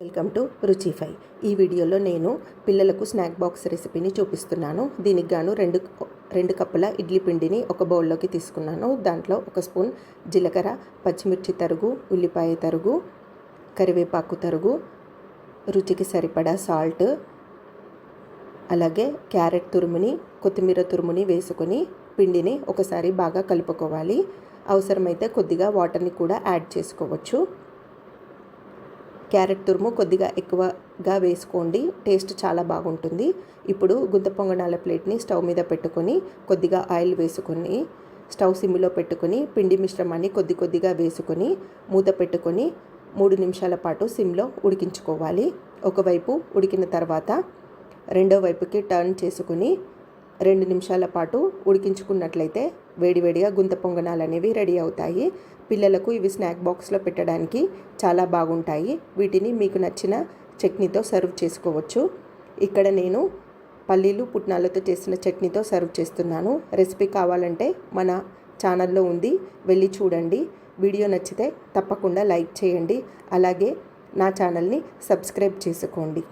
Welcome to రుచిఫై ఈ వీడియోలో నేను పిల్లలకు స్నాక్ బాక్స్ రెసిపీని చూపిస్తున్నాను. దీనికి గాను రెండు రెండు కప్పుల ఇడ్లీ పిండిని ఒక బౌల్లోకి తీసుకున్నాను. దాంట్లో ఒక స్పూన్ జీలకర్ర పచ్చిమిర్చి తరుగు ఉల్లిపాయ తరుగు కరివేపాకు తరుగు రుచికి సరిపడా సాల్ట్ అలాగే క్యారెట్ తురుముని కొత్తిమీర తురుముని వేసుకొని పిండిని ఒకసారి బాగా కలుపుకోవాలి. అవసరమైతే కొద్దిగా వాటర్ని కూడా యాడ్ చేసుకోవచ్చు. క్యారెట్ తురుము కొద్దిగా ఎక్కువగా వేసుకోండి. టేస్ట్ చాలా బాగుంటుంది. ఇప్పుడు గుంత పొంగనాల ప్లేట్ని స్టవ్ మీద పెట్టుకొని కొద్దిగా ఆయిల్ వేసుకొని స్టవ్ సిమ్లో పెట్టుకొని పిండి మిశ్రమాన్ని కొద్ది కొద్దిగా వేసుకొని మూత పెట్టుకొని మూడు నిమిషాల పాటు సిమ్లో ఉడికించుకోవాలి. ఒకవైపు ఉడికిన తర్వాత రెండో వైపుకి టర్న్ చేసుకుని రెండు నిమిషాల పాటు ఉడికించుకున్నట్లయితే వేడివేడిగా గుంత పొంగనాలు అనేవి రెడీ అవుతాయి. పిల్లలకు ఇవి స్నాక్ బాక్స్లో పెట్టడానికి చాలా బాగుంటాయి. వీటిని మీకు నచ్చిన చట్నీతో సర్వ్ చేసుకోవచ్చు. ఇక్కడ నేను పల్లీలు పుట్నాలతో చేసిన చట్నీతో సర్వ్ చేస్తున్నాను. రెసిపీ కావాలంటే మన ఛానల్లో ఉంది. వెళ్ళి చూడండి. వీడియో నచ్చితే తప్పకుండా లైక్ చేయండి. అలాగే నా ఛానల్ని సబ్స్క్రైబ్ చేసుకోండి.